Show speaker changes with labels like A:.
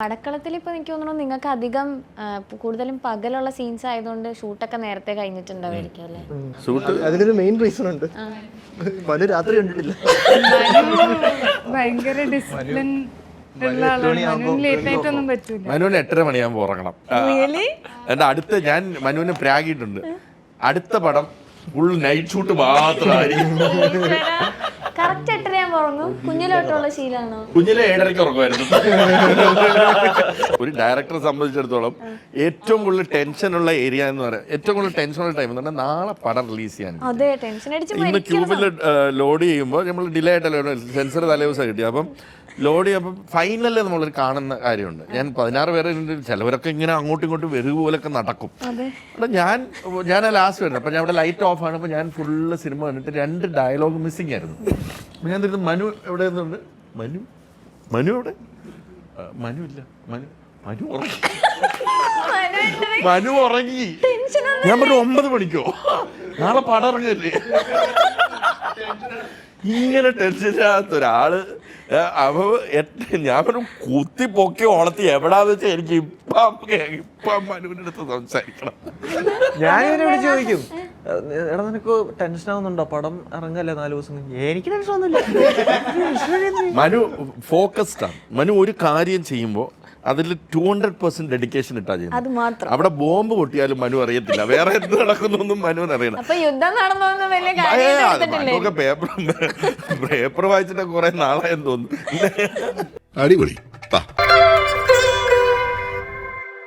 A: പടക്കളത്തിൽ ഇപ്പൊ എനിക്ക് തോന്നുന്നു നിങ്ങൾക്ക് അധികം കൂടുതലും പകലുള്ള സീൻസ് ആയതുകൊണ്ട് ഷൂട്ടൊക്കെ നേരത്തെ കഴിഞ്ഞിട്ടുണ്ടാവും അല്ലേ
B: ഷൂട്ട്
C: അതിനൊരു മെയിൻ റീസൺ ഉണ്ട് മനു രാത്രി കണ്ടിട്ടില്ല
D: ഭയങ്കര ഡിസിപ്ലിൻ
B: മനുവിന് എട്ടര മണിയാകുമ്പോൾ ഉറങ്ങണം എന്റെ അടുത്ത ഞാൻ മനുവിനെ പ്രാഗിയിട്ടുണ്ട് അടുത്ത പടം ഫുൾ നൈറ്റ് ഷൂട്ട് മാത്രമായിരിക്കും
A: എട്ടരയാകുമ്പോ ഉറങ്ങും? കുഞ്ഞിലോട്ടുള്ള ശീലമാണോ
B: കുഞ്ഞിലെ ഏഴരയ്ക്ക് ഉറങ്ങുമായിരുന്നു. ഒരു ഡയറക്ടറെ സംബന്ധിച്ചിടത്തോളം ഏറ്റവും കൂടുതൽ ഉള്ള ഏരിയ എന്ന് പറയാം. ഏറ്റവും കൂടുതൽ ടെൻഷനുള്ള ടൈം എന്ന് പറഞ്ഞാൽ നാളെ പടം റിലീസ് ചെയ്യാൻ.
A: അതെ ടെൻഷൻ അടിച്ച്
B: ഇന്ന് ക്യൂബിൽ ലോഡ് ചെയ്യുമ്പോൾ നമ്മൾ ഡിലേ ആയിട്ടല്ലോ സെൻസർ തലേദിവസം കിട്ടി. അപ്പം ലോഡ് ചെയ്യുമ്പോൾ ഫൈനലിൽ നമ്മളൊരു കാണുന്ന കാര്യമുണ്ട്. ഞാൻ പതിനാറ് പേരെ ചിലവരൊക്കെ ഇങ്ങനെ അങ്ങോട്ടും ഇങ്ങോട്ടും വെറുതെ പോലൊക്കെ നടക്കും. അപ്പം ഞാൻ ഞാൻ ലാസ്റ്റ് വരുന്നത്. അപ്പം ഞാൻ അവിടെ ലൈറ്റ് ഓഫ് ആണ്. അപ്പം ഞാൻ ഫുള്ള് സിനിമ കണ്ടിട്ട് രണ്ട് ഡയലോഗ് മിസ്സിംഗ് ആയിരുന്നു. ഞാൻ തിരുന്ന് മനു എവിടെ നിന്നുണ്ട് മനു? മനു എവിടെ? മനു ഇല്ല. മനു മനു ഉറങ്ങി. മനു ഉറങ്ങി. ഞാൻ പറഞ്ഞു ഒമ്പത് മണിക്കോ? നാളെ പടം ഇറങ്ങല്ലേ ഇങ്ങനെ ടെൻഷനാകാത്ത ഒരാൾ അവ എട്ട്- ഞാൻ പറഞ്ഞു കുത്തി പൊക്കി ഓണത്തി എവിടാന്ന് വെച്ചാൽ എനിക്ക് ഇപ്പം ഇപ്പം മനുവിന്റെ അടുത്ത് സംസാരിക്കണം.
C: വിളിച്ച് ചോദിക്കും. എടാ നിനക്ക് ടെൻഷൻ ആവുന്നുണ്ടോ? പടം ഇറങ്ങല്ലേ നാല് ദിവസം എനിക്ക് ടെൻഷൻ ഒന്നുമില്ല.
B: മനു ഫോക്കസ്ഡ് ആണ്. മനു ഒരു കാര്യം ചെയ്യുമ്പോൾ അതിൽ ടു ഹൺഡ്രഡ് പെർസെന്റ് ഡെഡിക്കേഷൻ ഇട്ടാ
A: അത്
B: ചെയ്യുന്നത്
A: മാത്രം.
B: അവിടെ ബോംബ് പൊട്ടിയാലും മനു അറിയത്തില്ല. വേറെ എന്ത് നടക്കുന്നൊന്നും മനു അറിയണം. പേപ്പർ പേപ്പർ വായിച്ചിട്ട് കുറെ നാളായെന്ന് തോന്നുന്നു.
E: അടിപൊളി.